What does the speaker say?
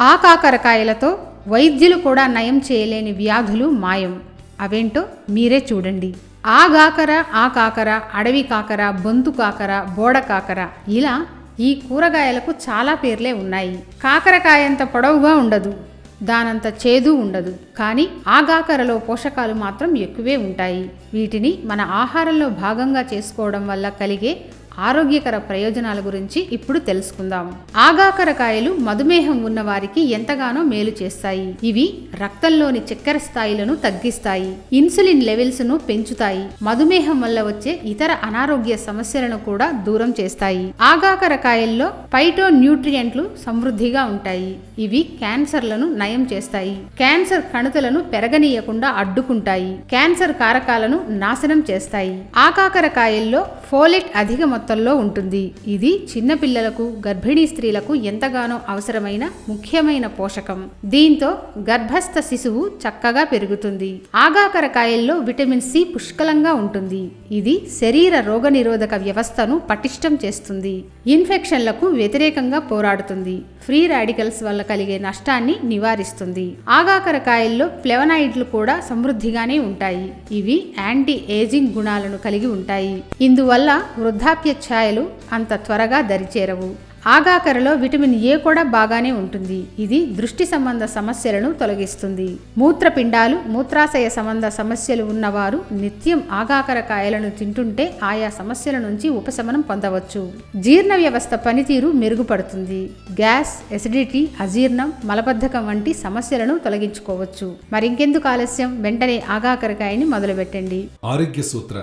ఆ కాకరకాయలతో వైద్యులు కూడా నయం చేయలేని వ్యాధులు మాయం. అవేంటో మీరే చూడండి. ఆ గాకర ఆ కాకర అడవి కాకర బొంతు కాకర బోడ కాకర ఇలా ఈ కూరగాయలకు చాలా పేర్లే ఉన్నాయి. కాకరకాయంత పొడవుగా ఉండదు. దానంత చేదు ఉండదు. కానీ ఆగాకరలో పోషకాలు మాత్రం ఎక్కువే ఉంటాయి. వీటిని మన ఆహారంలో భాగంగా చేసుకోవడం వల్ల కలిగే ఆరోగ్యకర ప్రయోజనాల గురించి ఇప్పుడు తెలుసుకుందాం. ఆగాకరకాయలు మధుమేహం ఉన్న వారికి ఎంతగానో మేలు చేస్తాయి. ఇవి రక్తంలోని చక్కెర స్థాయిలను తగ్గిస్తాయి. ఇన్సులిన్ లెవెల్స్ను పెంచుతాయి. మధుమేహం వల్ల వచ్చే ఇతర అనారోగ్య సమస్యలను కూడా దూరం చేస్తాయి. ఆగాకరకాయల్లో పైటో న్యూట్రియంట్లు సమృద్ధిగా ఉంటాయి. ఇవి క్యాన్సర్లను నయం చేస్తాయి. క్యాన్సర్ కణుతలను పెరగనీయకుండా అడ్డుకుంటాయి. క్యాన్సర్ కారకాలను నాశనం చేస్తాయి. ఆకాకరకాయల్లో ఫోలెట్ అధిక మొత్తం మొత్తంలో ఉంటుంది. ఇది చిన్నపిల్లలకు గర్భిణీ స్త్రీలకు ఎంతగానో అవసరమైన ముఖ్యమైన పోషకం. దీంతో గర్భస్థ శిశువు చక్కగా పెరుగుతుంది. ఆగాకరకాయల్లో విటమిన్ సి పుష్కలంగా ఉంటుంది. ఇది శరీర రోగనిరోధక వ్యవస్థను పటిష్టం చేస్తుంది. ఇన్ఫెక్షన్లకు వ్యతిరేకంగా పోరాడుతుంది. ఫ్రీ రాడికల్స్ వల్ల కలిగే నష్టాన్ని నివారిస్తుంది. ఆగాకరకాయల్లో ఫ్లెవనాయిడ్లు కూడా సమృద్ధిగానే ఉంటాయి. ఇవి యాంటీ ఏజింగ్ గుణాలను కలిగి ఉంటాయి. ఇందువల్ల వృద్ధాప్య ఛాయలు అంత త్వరగా దరిచేరవు. ఆగాకరలో విటమిన్ ఏ కూడా బాగానే ఉంటుంది. ఇది దృష్టి సంబంధ సమస్యలను తొలగిస్తుంది. మూత్రపిండాలు మూత్రాశయ సంబంధ సమస్యలు ఉన్నవారు నిత్యం ఆగాకర కాయలను తింటుంటే ఆయా సమస్యల నుంచి ఉపశమనం పొందవచ్చు. జీర్ణ వ్యవస్థ పనితీరు మెరుగుపడుతుంది. గ్యాస్ ఎసిడిటీ అజీర్ణం మలబద్ధకం వంటి సమస్యలను తొలగించుకోవచ్చు. మరింకెందుకు ఆలస్యం? వెంటనే ఆగాకరకాయని మొదలుపెట్టండి. ఆరోగ్య సూత్ర